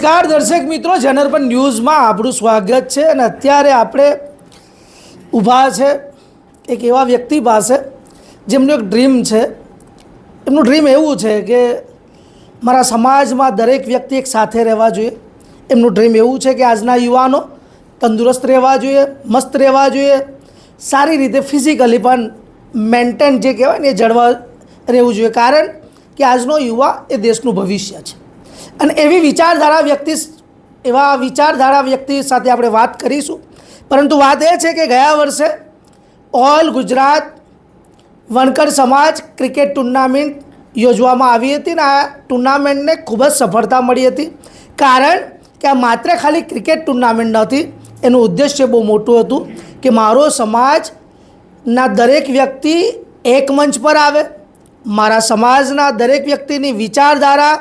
નમસ્કાર દર્શક મિત્રો જનરપન ન્યૂઝમાં આપણું સ્વાગત છે અને અત્યારે આપણે ઊભા છે એક એવા વ્યક્તિ પાસે જેમનું એક ડ્રીમ છે. એમનું ડ્રીમ એવું છે કે મારા સમાજમાં દરેક વ્યક્તિ એક સાથે રહેવા જોઈએ. એમનું ડ્રીમ એવું છે કે આજના યુવાનો તંદુરસ્ત રહેવા જોઈએ, મસ્ત રહેવા જોઈએ. સારી રીતે ફિઝિકલી પણ મેન્ટેન જે કહેવાય ને એ જળવા રહેવું જોઈએ. કારણ કે આજનો યુવા એ દેશનું ભવિષ્ય છે. અને એવી વિચારધારા વ્યક્તિ એવા વિચારધારા વ્યક્તિ સાથે આપણે વાત કરીશું. પરંતુ વાત એ છે કે ગયા વર્ષે ઓલ ગુજરાત વણકર સમાજ ક્રિકેટ ટુર્નામેન્ટ યોજવામાં આવી હતી ને આ ટુર્નામેન્ટને ખૂબ જ સફળતા મળી હતી. કારણ કે આ માત્ર ખાલી ક્રિકેટ ટુર્નામેન્ટ નથી, એનું ઉદ્દેશ્ય બહુ મોટું હતું કે મારો સમાજના દરેક વ્યક્તિ એક મંચ પર આવે. મારા સમાજના દરેક વ્યક્તિની વિચારધારા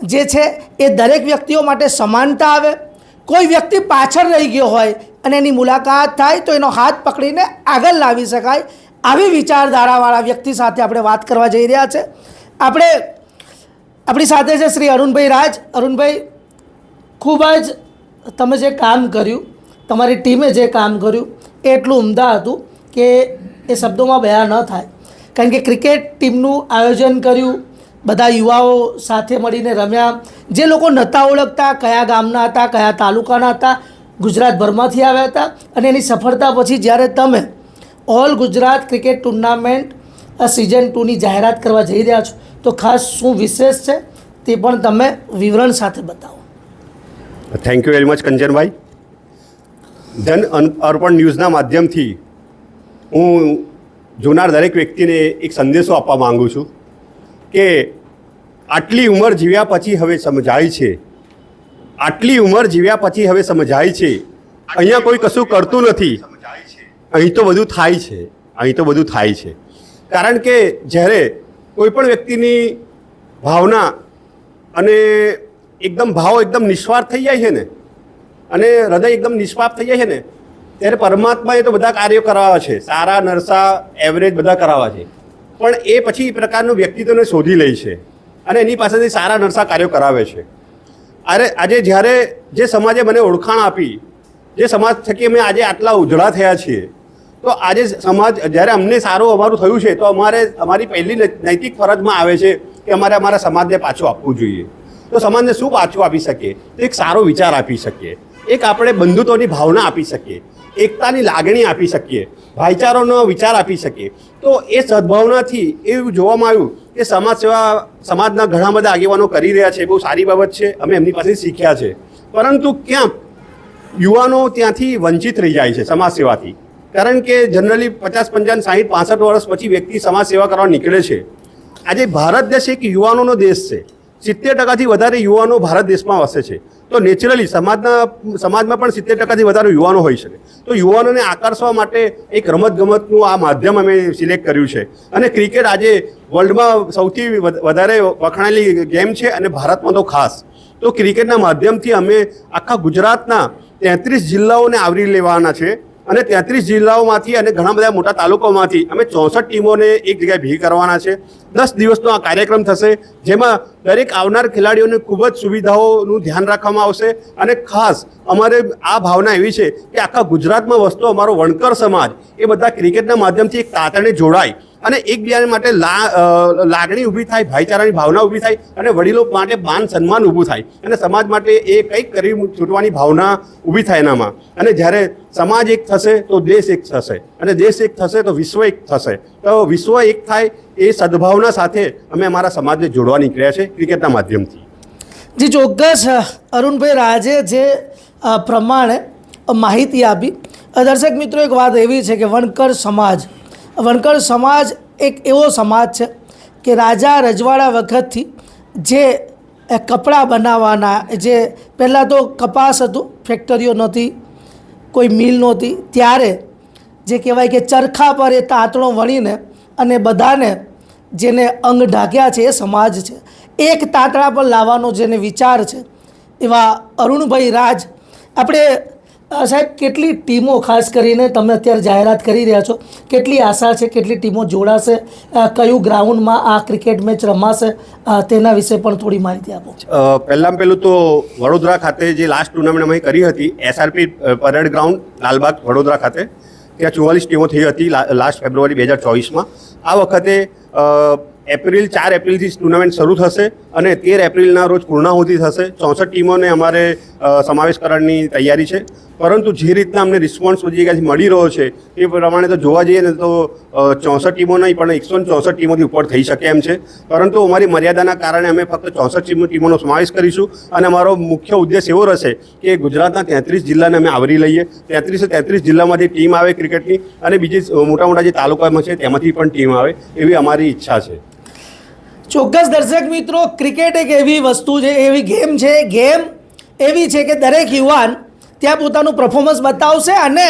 જે છે એ દરેક વ્યક્તિઓ માટે સમાનતા આવે. કોઈ વ્યક્તિ પાછળ રહી ગયો હોય અને એની મુલાકાત થાય તો એનો હાથ પકડીને આગળ લાવી શકાય આવી વિચારધારાવાળા વ્યક્તિ સાથે આપણે વાત કરવા જઈ રહ્યા છે. આપણે આપણી સાથે છે શ્રી અરુણભાઈ રાજ. અરુણભાઈ, ખૂબ જ તમે જે કામ કર્યું, તમારી ટીમે જે કામ કર્યું, એ એટલું ઉમદા હતું કે એ શબ્દોમાં બયા ન થાય. કારણ કે ક્રિકેટ ટીમનું આયોજન કર્યું બધા યુવાઓ સાથે મળીને રમ્યા. જે લોકો નહોતા ઓળખતા, કયા ગામના હતા, કયા તાલુકાના હતા, ગુજરાતભરમાંથી આવ્યા હતા. અને એની સફળતા પછી જ્યારે તમે all Gujarat cricket tournament season ટુની જાહેરાત કરવા જઈ રહ્યા છો, તો ખાસ શું વિશેષ છે તે પણ તમે વિવરણ સાથે બતાવો. થેન્ક યુ વેરી મચ કંચનભાઈ ધન અર્પણ ન્યૂઝના માધ્યમથી હું જોનાર દરેક વ્યક્તિને એક સંદેશો આપવા માગું છું. કે આટલી ઉંમર જીવ્યા પછી હવે સમજાય છે. આટલી ઉંમર જીવ્યા પછી હવે સમજાય છે. અહીંયા કોઈ કશું કરતું નથી. અહીં તો બધું થાય છે. અહીં તો બધું થાય છે. કારણ કે જ્યારે કોઈ પણ વ્યક્તિની ભાવના અને એકદમ ભાવ એકદમ નિસ્વાર્થ થઈ જાય છે ને, અને હૃદય એકદમ નિષ્પાપ થઈ જાય છે ને, ત્યારે પરમાત્માએ તો બધા કાર્યો કરાવવા છે. સારા, નરસા એવરેજ બધા કરાવવા છે. પણ એ પછી એ પ્રકારનું વ્યક્તિત્વને શોધી લે છે અને એની પાસેથી સારા નરસા કાર્યો કરાવે છે. અરે, આજે જ્યારે જે સમાજે મને ઓળખાણ આપી, જે સમાજ થકી અમે આજે આટલા ઉજળા થયા છીએ, તો આજે સમાજ, જ્યારે અમને સારું અમારું થયું છે, તો અમારે અમારી પહેલી નૈતિક ફરજમાં આવે છે કે અમારે અમારા સમાજને પાછું આપવું જોઈએ. તો સમાજને શું પાછું આપી શકીએ? તો એક સારો વિચાર આપી શકીએ. એક આપણે બંધુત્વની ભાવના આપી શકીએ. એકતાની લાગણી આપી શકીએ, ભાઈચારાનો વિચાર આપી શકીએ. તો એ સદભાવનાથી એવું જોવામાં આવ્યું કે સમાજ સેવા, સમાજના ઘણા બધા આગેવાનો કરી રહ્યા છે, બહુ સારી બાબત છે, અમે એમની પાસેથી શીખ્યા છે. પરંતુ ક્યાંક યુવાનો ત્યાંથી વંચિત રહી જાય છે સમાજ સેવાથી? કારણ કે જનરલી પચાસ, પંચાવન, સાહીઠ, પાસઠ વર્ષ પછી વ્યક્તિ સમાજ સેવા કરવા નીકળે છે. આજે ભારત દેશ એક યુવાનોનો દેશ છે. સિત્તેર ટકાથી વધારે યુવાનો ભારત દેશમાં વસે છે. તો નેચરલી સમાજના, સમાજમાં પણ સિત્તેર ટકાથી વધારે યુવાનો હોઈ શકે. તો યુવાનોને આકર્ષવા માટે એક રમતગમતનું આ માધ્યમ અમે સિલેક્ટ કર્યું છે. અને ક્રિકેટ આજે વર્લ્ડમાં સૌથી વધારે વખણાયેલી ગેમ છે અને ભારતમાં તો ખાસ. તો ક્રિકેટના માધ્યમથી અમે આખા ગુજરાતના તેત્રીસ જિલ્લાઓને આવરી લેવાના છે. અને તેત્રીસ જિલ્લાઓમાંથી અને ઘણા બધા મોટા તાલુકાઓમાંથી અમે ચોસઠ ટીમોને એક જગ્યાએ ભેગી કરવાના છે. દસ દિવસનો આ કાર્યક્રમ થશે, જેમાં દરેક આવનાર ખેલાડીઓને ખૂબ જ સુવિધાઓનું ધ્યાન રાખવામાં આવશે. અને ખાસ અમારે આ ભાવના એવી છે કે આખા ગુજરાતમાં વસતો અમારો વણકર સમાજ એ બધા ક્રિકેટના માધ્યમથી એક તાતણે જોડાય. અને એકબીજા માટે લાગણી ઊભી થાય, ભાઈચારાની ભાવના ઊભી થાય અને વડીલો માટે માન સન્માન ઊભું થાય. અને સમાજ માટે એ કંઈક કરી છૂટવાની ભાવના ઊભી થાય એનામાં. અને જ્યારે સમાજ એક થશે તો દેશ એક થશે. અને દેશ એક થશે તો વિશ્વ એક થશે. તો વિશ્વ એક થાય એ સદભાવના સાથે અમે અમારા સમાજને જોડવા નીકળ્યા છે ક્રિકેટના માધ્યમથી. જે ચોક્કસ અરુણભાઈ રાજે જે પ્રમાણે માહિતી આપી દર્શક મિત્રો, એક વાત એવી છે કે વણકર સમાજ વણકર સમાજ એક એવો સમાજ છે કે રાજા રજવાડા વખતથી જે કપડાં બનાવવાના, જે પહેલાં તો કપાસ હતું, ફેક્ટરીઓ નહોતી, કોઈ મિલ નહોતી, ત્યારે જે કહેવાય કે ચરખા પર એ તાંતણો વણીને અને બધાને જેને અંગ ઢાંક્યા છે એ સમાજ છે. એક તાંતણા પર લાવવાનો જેને વિચાર છે એવા અરુણભાઈ રાજ. આપણે સાહેબ, કેટલી ટીમો ખાસ કરીને તમે અત્યારે જાહેરાત કરી રહ્યા છો? કેટલી આશા છે, કેટલી ટીમો જોડાશે? કયું ગ્રાઉન્ડમાં આ ક્રિકેટ મેચ રમાશે? તેના વિશે પણ થોડી માહિતી આપો. પહેલાં પહેલું તો વડોદરા ખાતે જે લાસ્ટ ટુર્નામેન્ટ અમે કરી હતી SRP parade ground Lalbaug, Vadodara ખાતે, ત્યાં ચુવાલીસ ટીમો થઈ હતી લાસ્ટ ફેબ્રુઆરી બે હજાર ચોવીસમાં. આ વખતે એપ્રિલ ચાર એપ્રિલથી ટુર્નામેન્ટ શરૂ થશે અને તેર એપ્રિલના રોજ પૂર્ણાહુતિ થશે. ચોસઠ ટીમોને અમારે સમાવેશ કરવાની તૈયારી છે. પરંતુ જે રીતના અમને રિસ્પોન્સ બધી જગ્યાએથી મળી રહ્યો છે, એ પ્રમાણે તો જોવા જઈએ ને તો ચોસઠ ટીમો નહીં, પણ એકસો ચોસઠ ટીમોથી ઉપર થઈ શકે એમ છે. પરંતુ અમારી મર્યાદાના કારણે અમે ફક્ત ચોસઠ ટીમો, ટીમોનો સમાવેશ કરીશું. અને અમારો મુખ્ય ઉદ્દેશ એવો રહેશે કે ગુજરાતના તેત્રીસ જિલ્લાને અમે આવરી લઈએ. તેત્રીસે તેત્રીસ જિલ્લામાંથી ટીમ આવે ક્રિકેટની અને બીજી મોટા મોટા જે તાલુકામાં છે, તેમાંથી પણ ટીમ આવે એવી અમારી ઈચ્છા છે. ચોક્કસ દર્શક મિત્રો, ક્રિકેટ એક એવી વસ્તુ છે, એવી ગેમ છે, ગેમ એવી છે કે દરેક યુવાન ત્યાં પોતાનું પરફોર્મન્સ બતાવશે અને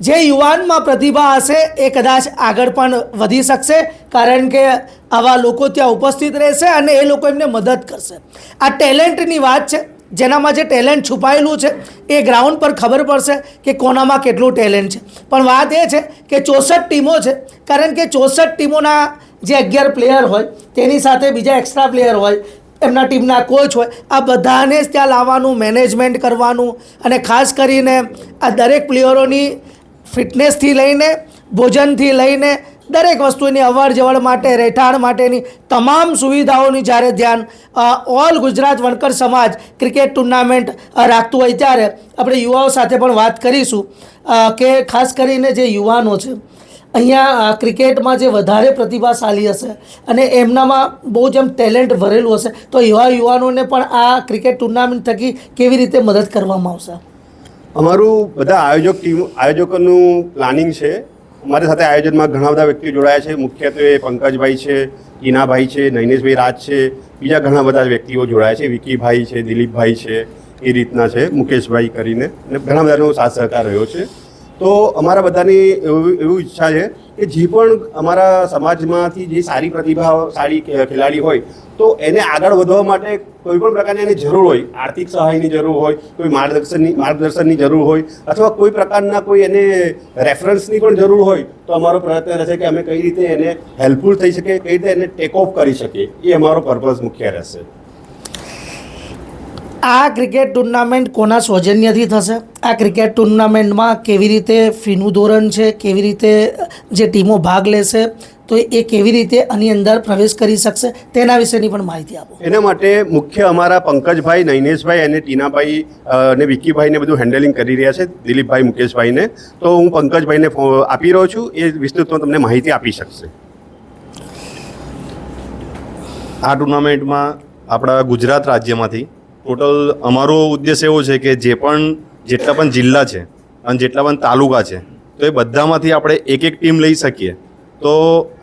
જે યુવાનમાં પ્રતિભા હશે એ કદાચ આગળ પણ વધી શકશે. કારણ કે આવા લોકો ત્યાં ઉપસ્થિત રહેશે અને એ લોકો એમને મદદ કરશે. આ ટેલેન્ટની વાત છે. જેનામાં જે ટેલેન્ટ છુપાયેલું છે, એ ગ્રાઉન્ડ પર ખબર પડશે કે કોનામાં કેટલું ટેલેન્ટ છે. પણ વાત એ છે કે ચોસઠ ટીમો છે. કારણ કે ચોસઠ ટીમોના જે અગિયાર પ્લેયર હોય, તેની સાથે બીજા એક્સ્ટ્રા પ્લેયર હોય એમના ટીમના કોચ હોય, આ બધાને જ ત્યાં લાવવાનું મેનેજમેન્ટ કરવાનું અને ખાસ કરીને આ દરેક પ્લેયરોની ફિટનેસથી લઈને, ભોજનથી લઈને દરેક વસ્તુની અવર જવર માટે, રહેઠાણ માટેની તમામ સુવિધાઓની જ્યારે ધ્યાન ઓલ ગુજરાત વણકર સમાજ ક્રિકેટ ટુર્નામેન્ટ રાખતું હોય ત્યારે આપણે યુવાઓ સાથે પણ વાત કરીશું. કે ખાસ કરીને જે યુવાનો છે અહીંયા ક્રિકેટમાં જે વધારે પ્રતિભાશાળી હશે અને એમનામાં બહુ જ એમ ટેલેન્ટ ભરેલું હશે, તો એવા યુવાનોને પણ આ ક્રિકેટ ટુર્નામેન્ટ થકી કેવી રીતે મદદ કરવામાં આવશે? અમારું બધા આયોજક ટીમ, આયોજકોનું પ્લાનિંગ છે. અમારી સાથે આયોજનમાં ઘણા બધા વ્યક્તિઓ જોડાયા છે. મુખ્યત્વે પંકજભાઈ છે, ઈનાભાઈ છે, નૈનેશભાઈ રાજ છે. બીજા ઘણા બધા વ્યક્તિઓ જોડાયા છે. વિકીભાઈ છે, દિલીપભાઈ છે, એ રીતના છે, મુકેશભાઈ કરીને. અને ઘણા બધાનો સાથ સહકાર રહ્યો છે. તો અમારા બધાની એવું ઈચ્છા છે કે જે પણ અમારા સમાજમાંથી જે સારી પ્રતિભા સારી ખેલાડી હોય, તો એને આગળ વધવા માટે કોઈ પણ પ્રકારની એની જરૂર હોય. આર્થિક સહાયની જરૂર હોય, કોઈ માર્ગદર્શનની માર્ગદર્શનની જરૂર હોય, અથવા કોઈ પ્રકારના કોઈ એને રેફરન્સની પણ જરૂર હોય, તો અમારો પ્રયત્ન રહેશે કે અમે કઈ રીતે એને હેલ્પફુલ થઈ શકીએ, કઈ રીતે એને ટેક ઓફ કરી શકીએ. એ અમારો પર્પઝ મુખ્ય રહેશે. આ ક્રિકેટ ટુર્નામેન્ટ કોના સૌજન્યથી થશે? આ ક્રિકેટ ટુર્નામેન્ટમાં કેવી રીતે ફીનું ધોરણ છે, કેવી રીતે જે ટીમો ભાગ લેશે, તો એ કેવી રીતે આની અંદર પ્રવેશ કરી શકશે, તેના વિશેની પણ માહિતી આપો. એના માટે મુખ્ય અમારા પંકજભાઈ, નૈનેશભાઈ અને ટીનાભાઈ અને વિક્કીભાઈને બધું હેન્ડલિંગ કરી રહ્યા છે, દિલીપભાઈ, મુકેશભાઈને. તો હું પંકજભાઈને આપી રહ્યો છું, એ વિસ્તૃતમાં તમને માહિતી આપી શકશે. આ ટુર્નામેન્ટમાં આપણા ગુજરાત રાજ્યમાંથી ટોટલ અમારો ઉદ્દેશ એવો છે કે જે પણ, જેટલા પણ જિલ્લા છે અને જેટલા પણ તાલુકા છે, તો એ બધામાંથી આપણે એક એક ટીમ લઈ શકીએ. તો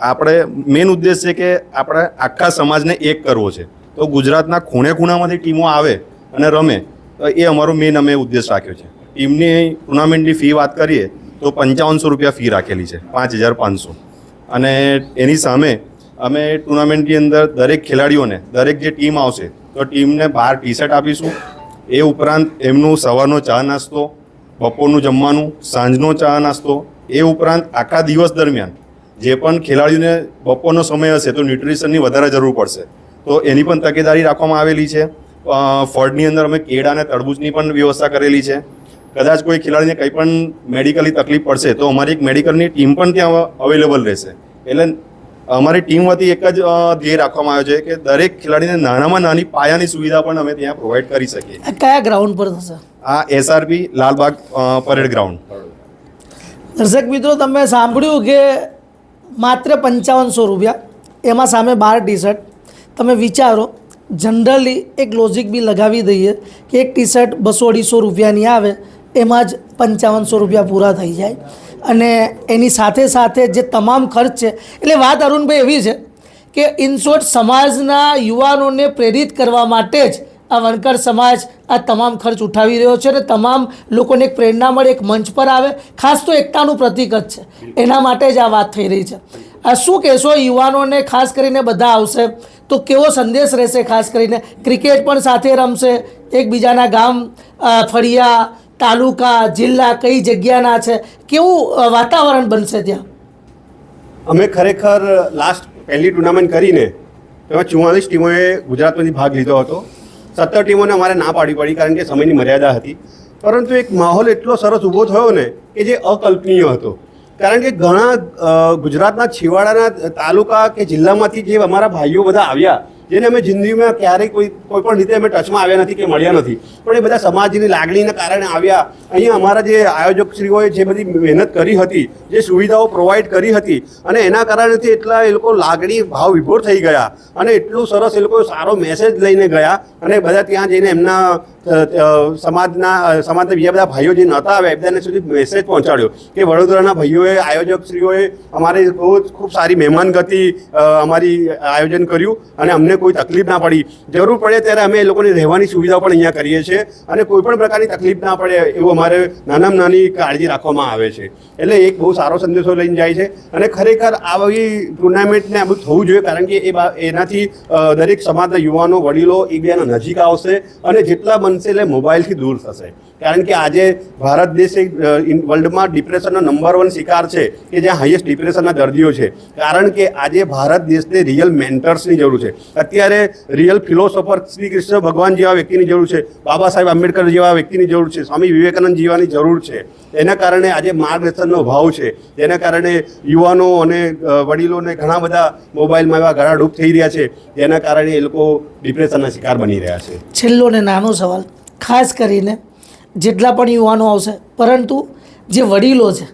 આપણે મેઇન ઉદ્દેશ છે કે આપણે આખા સમાજને એક કરવો છે. તો ગુજરાતના ખૂણે ખૂણામાંથી ટીમો આવે અને રમે, તો એ અમારો મેઇન અમે ઉદ્દેશ રાખ્યો છે. ટીમની ટુર્નામેન્ટની ફી વાત કરીએ, તો પંચાવનસો રૂપિયા ફી રાખેલી છે, પાંચ હજાર પાંચસો. અને એની સામે અમે ટુર્નામેન્ટની અંદર દરેક ખેલાડીઓને, દરેક જે ટીમ આવશે તો ટીમને બહાર ટી શર્ટ આપીશું. એ ઉપરાંત એમનું સવારનો ચા નાસ્તો, બપોરનું જમવાનું, સાંજનો ચા નાસ્તો, એ ઉપરાંત આખા દિવસ દરમિયાન જે પણ ખેલાડીઓને બપોરનો સમય હશે તો ન્યુટ્રિશનની વધારે જરૂર પડશે. તો એની પણ તકેદારી રાખવામાં આવેલી છે. ફળની અંદર અમે કેળા અને તરબૂચની પણ વ્યવસ્થા કરેલી છે. કદાચ કોઈ ખેલાડીને કંઈ પણ મેડિકલી તકલીફ પડશે તો અમારી એક મેડિકલની ટીમ પણ ત્યાં અવેલેબલ રહેશે. એટલે અમારી ટીમ વતી એક જ ધ્યેય રાખવામાં આવ્યો છે કે દરેક ખેલાડીને નાનામાં નાની પાયાની સુવિધા પણ અમે ત્યાં પ્રોવાઈડ કરી શકીએ. કયા ગ્રાઉન્ડ પર થશે? આ એસઆરપી લાલબાગ પરેડ ગ્રાઉન્ડ દર્શક મિત્રો તમે સાંભળ્યું કે માત્ર પંચાવનસો રૂપિયા એમાં સામે બાર ટી શર્ટ તમે વિચારો જનરલી એક લોજિક બી લગાવી દઈએ કે એક ટી શર્ટ બસો અઢીસો રૂપિયાની આવે એમાં જ પંચાવનસો રૂપિયા પૂરા થઈ જાય. અને એની સાથે સાથે જે તમામ ખર્ચ છે એટલે વાત અરુણભાઈ એવી છે કે ઇનશોર્ટ સમાજના યુવાનોને પ્રેરિત કરવા માટે જ આ વણકર સમાજ આ તમામ ખર્ચ ઉઠાવી રહ્યો છે અને તમામ લોકોને એક પ્રેરણા મળે એક મંચ પર આવે ખાસ તો એકતાનું પ્રતિક જ છે. એના માટે જ આ વાત થઈ રહી છે. આ શું કહેશો યુવાનોને ખાસ કરીને બધા આવશે તો કેવો સંદેશ રહેશે ખાસ કરીને? ક્રિકેટ પણ સાથે રમશે એકબીજાના ગામ ફળિયા તાલુકા, જિલ્લા કઈ જગ્યાના છે? કેવું વાતાવરણ બનશે ત્યાં? અમે ખરેખર લાસ્ટ પહેલી ટુર્નામેન્ટ કરીને એમાં ચુમ્માલીસ ટીમોએ ગુજરાતમાંથી ભાગ લીધો હતો. સત્તર ટીમોને અમારે ના પાડવી પડી કારણ કે સમયની મર્યાદા હતી. પરંતુ એક માહોલ એટલો સરસ ઊભો થયો ને કે જે અકલ્પનીય હતો. કારણ કે ઘણા ગુજરાતના છેવાડાના તાલુકા કે જિલ્લામાંથી જે અમારા ભાઈઓ બધા આવ્યા જેને અમે જિંદગીમાં ક્યારેય કોઈ કોઈ પણ રીતે અમે ટચમાં આવ્યા નથી કે મળ્યા નથી. પણ એ બધા સમાજની લાગણીના કારણે આવ્યા. અહીંયા અમારા જે આયોજકશ્રીઓએ જે બધી મહેનત કરી હતી, જે સુવિધાઓ પ્રોવાઈડ કરી હતી, અને એના કારણેથી એટલા એ લોકો લાગણી ભાવ વિભોર થઈ ગયા. અને એટલું સરસ એ લોકો સારો મેસેજ લઈને ગયા. અને બધા ત્યાં જઈને એમના સમાજના સમાજના બીજા બધા ભાઈઓ જે નહોતા આવ્યા બધાને સુધી મેસેજ પહોંચાડ્યો કે વડોદરાના ભાઈઓએ, આયોજકશ્રીઓએ અમારે બહુ ખૂબ સારી મહેમાનગતિ અમારી આયોજન કર્યું. અને અમને કોઈ તકલીફ ના પડી. જરૂર પડે ત્યારે અમે એ લોકોની રહેવાની સુવિધા પણ અહીંયા કરીએ છીએ અને કોઈ પણ પ્રકારની તકલીફ ના પડે એવું અમારે નાનામાં નાની કાળજી રાખવામાં આવે છે. એટલે એક બહુ સારો સંદેશો લઈને જાય છે અને ખરેખર આવી ટુર્નામેન્ટને આ બધું થવું જોઈએ કારણ કે એ એનાથી દરેક સમાજના યુવાનો, વડીલો એકબીજાના નજીક આવશે અને જેટલા બનશે એટલે મોબાઈલથી દૂર થશે. કારણ કે આજે ભારત દેશ એક વર્લ્ડમાં ડિપ્રેશનનો નંબર વન શિકાર છે કે જ્યાં હાઈએસ્ટ ડિપ્રેશનના દર્દીઓ છે. કારણ કે આજે ભારત દેશને રિયલ મેન્ટર્સની જરૂર છે. અત્યારે રિયલ ફિલોસોફર શ્રી કૃષ્ણ ભગવાન જેવા વ્યક્તિની જરૂર છે. બાબા સાહેબ આંબેડકર જેવા વ્યક્તિની જરૂર છે. સ્વામી વિવેકાનંદ જેવાની જરૂર છે. એના કારણે આજે માર્ગદર્શનનો ભાવ છે. તેના કારણે યુવાનો અને વડીલોને ઘણા બધા મોબાઈલમાં એવા ઘણા થઈ રહ્યા છે. એના કારણે એ લોકો ડિપ્રેશનના શિકાર બની રહ્યા છે. છેલ્લો ને નાનો સવાલ. ખાસ કરીને જેટલા પણ યુવાનો આવશે, પરંતુ જે વડીલો છે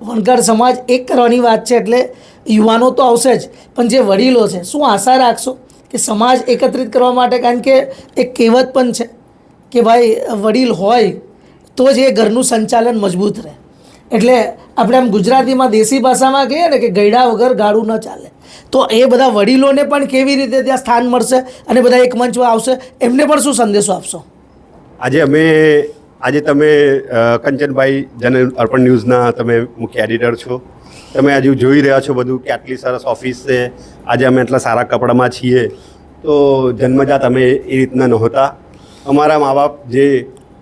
વણકર સમાજ એક કરવાની વાત છે એટલે યુવાનો તો આવશે જ, પણ જે વડીલો છે, શું આશા રાખશો? કે સમાજ એકત્રિત કરવા માટે, કારણ કે એક કહેવત પણ છે કે ભાઈ, વડીલ હોય તો જ એ ઘરનું સંચાલન મજબૂત રહે. એટલે આપણે આમ ગુજરાતીમાં દેશી ભાષામાં કહીએ ને કે ગયડા વગર ગાડું ન ચાલે. તો એ બધા વડીલોને પણ કેવી રીતે ત્યાં સ્થાન મળશે અને બધા એક મંચ આવશે, એમને પણ શું સંદેશો આપશો? આજે અમે, આજે તમે કંચનભાઈ જન અર્પણ ન્યૂઝના તમે મુખ્ય એડિટર છો. તમે હજુ જોઈ રહ્યા છો બધું કે આટલી સરસ ઓફિસ છે. આજે અમે એટલા સારા કપડામાં છીએ. તો જન્મજાત અમે એ રીતના નહોતા. અમારા મા બાપ જે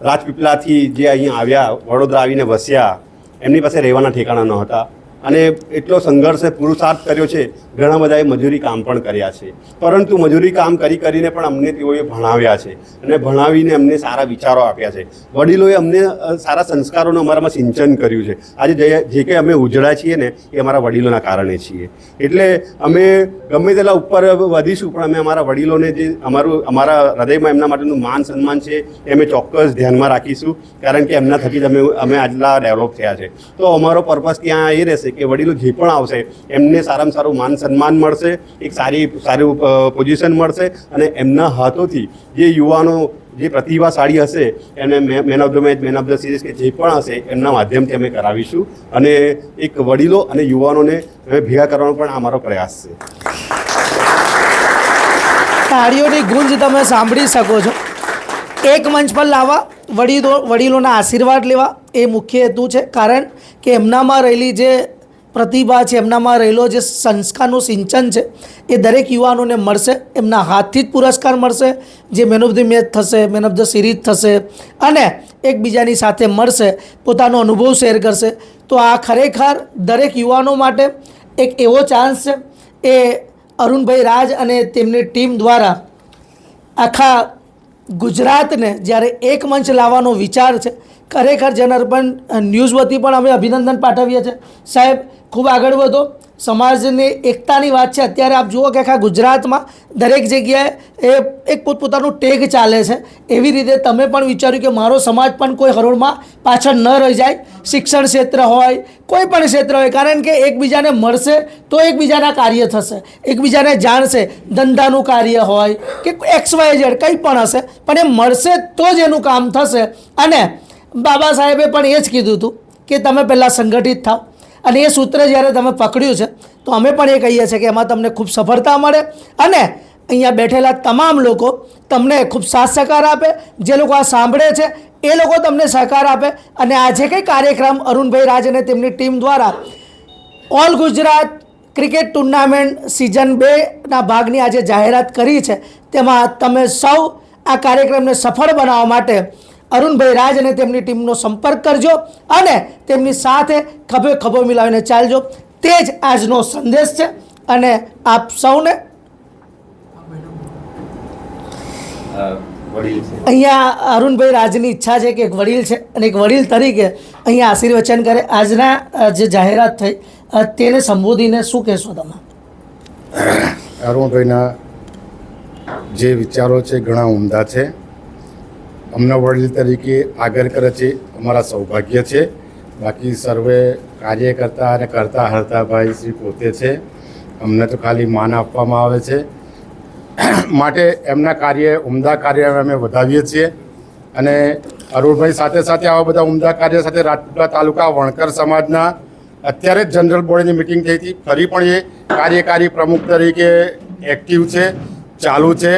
રાજપીપળાથી જે અહીંયા આવ્યા, વડોદરા આવીને વસ્યા, એમની પાસે રહેવાના ઠેકાણા નહોતા. અને એટલો સંઘર્ષે પુરુષાર્થ કર્યો છે, ઘણા બધાએ મજૂરી કામ પણ કર્યા છે. પરંતુ મજૂરી કામ કરી કરીને પણ અમને તેઓએ ભણાવ્યા છે અને ભણાવીને અમને સારા વિચારો આપ્યા છે. વડીલોએ અમને સારા સંસ્કારોનું અમારામાં સિંચન કર્યું છે. આજે જે જે કંઈ અમે ઉજળા છીએ ને, એ અમારા વડીલોના કારણે છીએ. એટલે અમે ગમે તેટલા ઉપર વધીશું, પણ અમે અમારા વડીલોને જે અમારું, અમારા હૃદયમાં એમના માટેનું માન સન્માન છે, એ અમે ચોક્કસ ધ્યાનમાં રાખીશું. કારણ કે એમના થકી જ અમે અમે આટલા ડેવલપ થયા છે. તો અમારો પર્પઝ ત્યાં એ રહેશે કે વડીલો જે પણ આવશે, એમને સારામાં સારું માન સન્માન મળશે, એક સારી, સારું પોઝિશન મળશે અને એમના હાથોથી જે યુવાનો, જે પ્રતિભાશાળી હશે, એને man of the match man of the series કે જે પણ હશે, એમના માધ્યમથી અમે કરાવીશું. અને એક વડીલો અને યુવાનોને અમે ભેગા કરવાનો પણ અમારો પ્રયાસ છે. તાળીઓની ગુંજ તમે સાંભળી શકો છો. એક મંચ પર લાવવા વડીલો, વડીલોના આશીર્વાદ લેવા એ મુખ્ય હેતુ છે. કારણ કે એમનામાં રહેલી જે પ્રતિભા છે, એમનામાં રહેલો જે સંસ્કારનું સિંચન છે, એ દરેક યુવાનોને મળશે, એમના હાથથી જ પુરસ્કાર મળશે, જે મેન ઓફ ધી મેચ થશે મેન ઓફ ધ સિરીઝ થશે, અને એકબીજાની સાથે મળશે, પોતાનો અનુભવ શેર કરશે. તો આ ખરેખર દરેક યુવાનો માટે એક એવો ચાન્સ છે, એ અરુણભાઈ રાજ અને તેમની ટીમ દ્વારા આખા ગુજરાતને જ્યારે એક મંચ લાવવાનો વિચાર છે ખરેખર જનઅર્પણ ન્યૂઝ વતી પણ અમે અભિનંદન પાઠવીએ છીએ. સાહેબ, ખૂબ આગળ વધો. સમાજની એકતાની વાત છે. અત્યારે આપ જુઓ કે આખા ગુજરાતમાં દરેક જગ્યાએ એ એક પોતપોતાનું ટેગ ચાલે છે. એવી રીતે તમે પણ વિચાર્યું કે મારો સમાજ પણ કોઈ હરોળમાં પાછળ ન રહી જાય. શિક્ષણ ક્ષેત્ર હોય, કોઈ પણ ક્ષેત્ર હોય, કારણ કે એકબીજાને મળશે તો એકબીજાના કાર્ય થશે. એકબીજાને જાણશે ધંધાનું કાર્ય હોય કે એક્સ વાય ઝેડ કંઈ પણ હશે, પણ એ મળશે તો જ એનું કામ થશે. અને બાબા સાહેબે પણ એ જ કીધું હતું કે તમે પહેલાં સંગઠિત થાવ. અને એ સૂત્ર જ્યારે તમે પકડ્યું છે, તો અમે પણ એ કહીએ છીએ કે એમાં તમને ખૂબ સફળતા મળે અને અહીંયા બેઠેલા તમામ લોકો તમને ખૂબ સાથ સહકાર આપે. જે લોકો આ સાંભળે છે, એ લોકો તમને સહકાર આપે. અને આ જે કંઈ કાર્યક્રમ અરુણભાઈ રાજ અને તેમની ટીમ દ્વારા all Gujarat cricket tournament season બેના ભાગની આજે જાહેરાત કરી છે, તેમાં તમે સૌ આ કાર્યક્રમને સફળ બનાવવા માટે અરુણભાઈ રાજ અને તેમની ટીમનો સંપર્ક કરજો અને તેમની સાથે ખભે ખભો મિલાવીને ચાલજો. તે જ આજનો સંદેશ છે અને આપ સૌને અહીંયા અરુણભાઈ રાજની ઈચ્છા છે કે એક વડીલ છે અને એક વડીલ તરીકે અહીંયા આશીર્વચન કરે. આજના જે જાહેરાત થઈ તેને સંબોધીને શું કહેશો તમે? અરુણભાઈના જે વિચારો છે ઘણા ઉમદા છે. અમને વડીલ તરીકે આગળ કરે છે, અમારા સૌભાગ્ય છે. બાકી સર્વે કાર્યકર્તા અને કરતા હરતાભાઈ શ્રી પોતે છે. અમને તો ખાલી માન આપવામાં આવે છે. માટે એમના કાર્ય, ઉમદા કાર્ય અમે વધાવીએ છીએ. અને અરુણભાઈ સાથે સાથે આવા બધા ઉમદા કાર્ય સાથે રાજપીપળા તાલુકા વણકર સમાજના અત્યારે જ જનરલ બોર્ડની મિટિંગ થઈ હતી. ફરી પણ એ કાર્યકારી પ્રમુખ તરીકે એક્ટિવ છે, ચાલુ છે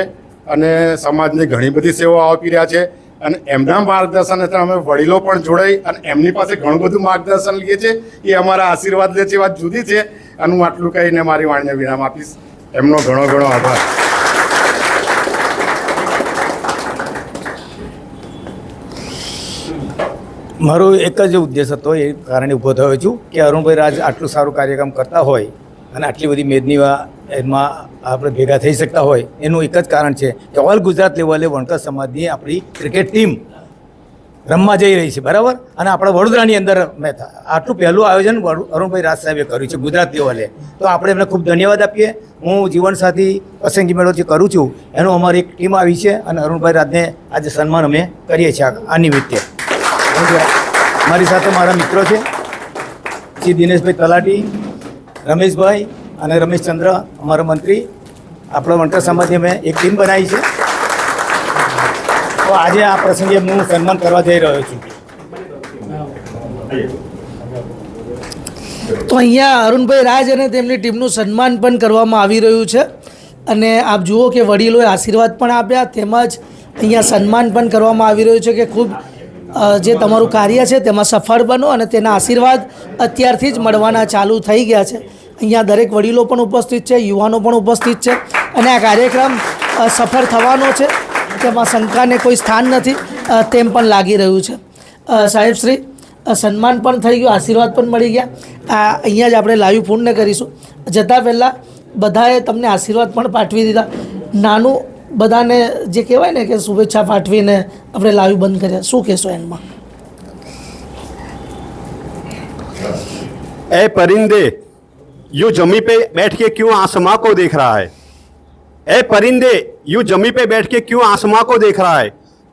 અને સમાજની ઘણી બધી સેવાઓ આપી રહ્યા છે. અને એમના માર્ગદર્શન હેઠળ અમે વડીલો પણ જોડાઈ અને એમની પાસે ઘણું બધું માર્ગદર્શન લઈએ છીએ. એ અમારા આશીર્વાદ લે છે વાત જુદી છે. અને હું આટલું કહીને મારી વાણીને વિરામ આપીશ. એમનો ઘણો ઘણો આભાર. મારો એક જ ઉદ્દેશ હતો, એ કારણે ઊભો થયો છું કે અરુણભાઈ રાજ આટલું સારું કાર્યક્રમ કરતા હોય અને આટલી બધી મેદની વા- એમાં આપણે ભેગા થઈ શકતા હોય, એનું એક જ કારણ છે કે ઓલ ગુજરાત લેવલે વણકર સમાજની આપણી ક્રિકેટ ટીમ રમવા જઈ રહી છે, બરાબર? અને આપણા વડોદરાની અંદર મેં આટલું પહેલું આયોજન અરુણભાઈ રાજ સાહેબે કર્યું છે, ગુજરાત લેવલે. તો આપણે એમને ખૂબ ધન્યવાદ આપીએ. હું જીવનસાથી પસંદગી મેળો જે કરું છું, એનું અમારી એક ટીમ આવી છે અને અરુણભાઈ રાજને આજે સન્માન અમે કરીએ છીએ આ- નિમિત્તે. મારી સાથે મારા મિત્રો છે, શ્રી દિનેશભાઈ તલાટી, રમેશભાઈ અને રમેશચંદ્ર અમારા મંત્રી. આપણો વણકર સમાજની અમે એક ટીમ બનાવી છે. તો આજે આ પ્રસંગે હું સન્માન કરવા જઈ રહ્યો છું. તો અહીંયા અરુણભાઈ રાજ અને તેમની ટીમનું સન્માન પણ કરવામાં આવી રહ્યું છે. અને આપ જુઓ કે વડીલોએ આશીર્વાદ પણ આપ્યા, તેમજ અહીંયા સન્માન પણ કરવામાં આવી રહ્યું છે કે ખૂબ જે તમારું કાર્ય છે તેમાં સફળ બનો અને તેના આશીર્વાદ અત્યારથી જ મળવાના ચાલુ થઈ ગયા છે. અહીંયા દરેક વડીલો પણ ઉપસ્થિત છે, યુવાનો પણ ઉપસ્થિત છે અને આ કાર્યક્રમ સફળ થવાનો છે. તેમાં શંકાને કોઈ સ્થાન નથી તેમ પણ લાગી રહ્યું છે. સાહેબ શ્રી સન્માન પણ થઈ ગયું, આશીર્વાદ પણ મળી ગયા. આ, અહીંયા જ આપણે લાઈવ પૂર્ણ કરીશું. જતાં પહેલાં બધાએ તમને આશીર્વાદ પણ પાઠવી દીધા. નાનું બધાને જે કહેવાય ને કે શુભેચ્છા પાઠવીને આપણે લાઈવ બંધ કર્યા. શું કહેશો એમાં એ પરિંદે यूं जमी पे बैठ के क्यों आसमां को देख रहा है ए परिंदे यूं जमी पे बैठ के क्यों आसमां को देख रहा है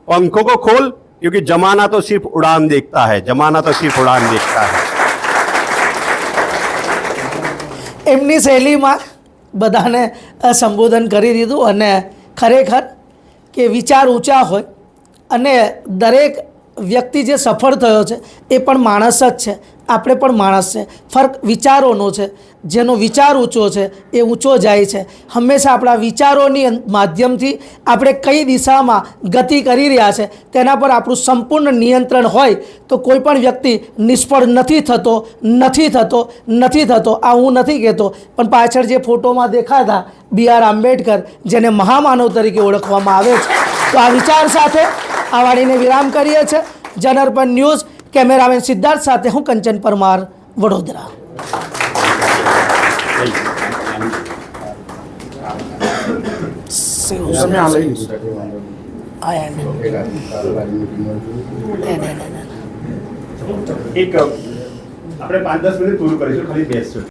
पंखों को खोल क्योंकि जमाना तो सिर्फ उड़ान देखता है जमाना तो सिर्फ उड़ान देखता है એમની શૈલીમાં બધાને અ, સંબોધન કરી દીધું અને ખરેખર કે વિચાર ઊંચા હોય અને દરેક વ્યક્તિ જે સફળ થયો છે એ પણ માણસ જ છે આપણે પણ માણસ છે. ફરક વિચારોનો છે. જેનો વિચાર ઊંચો છે, એ ઊંચો જાય છે. હંમેશા આપણા વિચારોની માધ્યમથી આપણે કઈ દિશામાં ગતિ કરી રહ્યા છે, તેના પર આપણું સંપૂર્ણ નિયંત્રણ હોય તો કોઈ પણ વ્યક્તિ નિષ્ફળ નથી થતો નથી થતો નથી થતો, આ હું નથી કહેતો. પણ પાછળ જે ફોટોમાં દેખાતા બી આર આંબેડકર, જેને મહામાનવ તરીકે ઓળખવામાં આવે છે. તો આ વિચાર સાથે આ વાણીને વિરામ કરીએ છીએ. જનરપન ન્યૂઝ કેમેરામેન સિદ્ધાર્થ સાથે હું કંચન પરમાર વડોદરા તમે આ લઈ લીધું આયા નહીં. એક આપણે પાંચ દસ મિનિટ પૂરું કરીશું ખાલી બેસશું